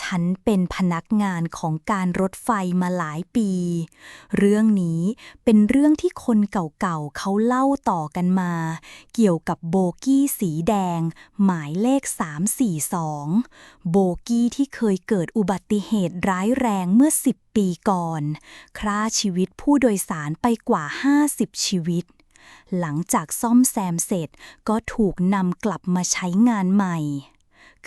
ฉันเป็นพนักงานของการรถไฟมาหลายปี เรื่องนี้เป็นเรื่องที่คนเก่าๆเขาเล่าต่อกันมา เกี่ยวกับโบกี้สีแดง หมายเลข 342 โบกี้ที่เคยเกิดอุบัติเหตุร้ายแรงเมื่อ 10 ปีก่อน ฆ่าชีวิตผู้โดยสารไปกว่า 50 ชีวิตหลังจากซ่อมแซมเสร็จก็ถูกนำกลับมาใช้งานใหม่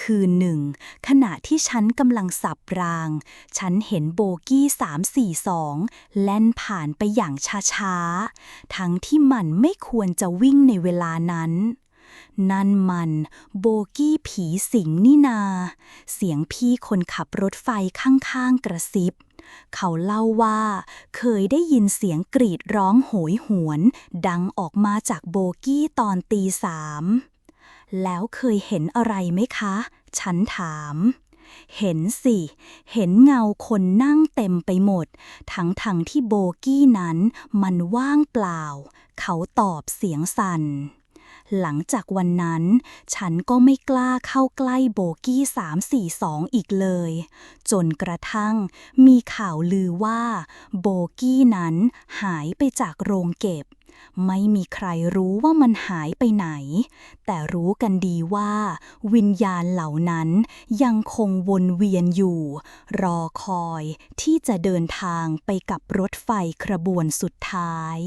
คืนหนึ่ง ขณะที่ฉันกำลังสับราง ฉันเห็นโบกี้342 แล่นผ่านไปอย่างช้าๆ ทั้งที่มันไม่ควรจะวิ่งในเวลานั้น นั่นมัน โบกี้ผีสิงนี่นา เสียงพี่คนขับรถไฟข้างๆกระซิบเขาเล่าว่า เคยได้ยินเสียงกรีดร้องโหยหวน ดังออกมาจากโบกี้ตอนตีสาม แล้วเคยเห็นอะไรไหมคะ ฉันถาม เห็นสิ เห็นเงาคนนั่งเต็มไปหมด ทั้งทงๆที่โบกี้นั้นมันว่างเปล่า เขาตอบเสียงสั่น หลังจากวันนั้น ฉันก็ไม่กล้าเข้าใกล้โบกี้ 342 อีกเลย จนกระทั่งมีข่าวลือว่า โบกี้นั้นหายไปจากโรงเก็บ ไม่มีใครรู้ว่ามันหายไปไหน แต่รู้กันดีว่า วิญญาณเหล่านั้นยังคงวนเวียนอยู่ รอคอยที่จะเดินทางไปกับรถไฟขบวนสุดท้าย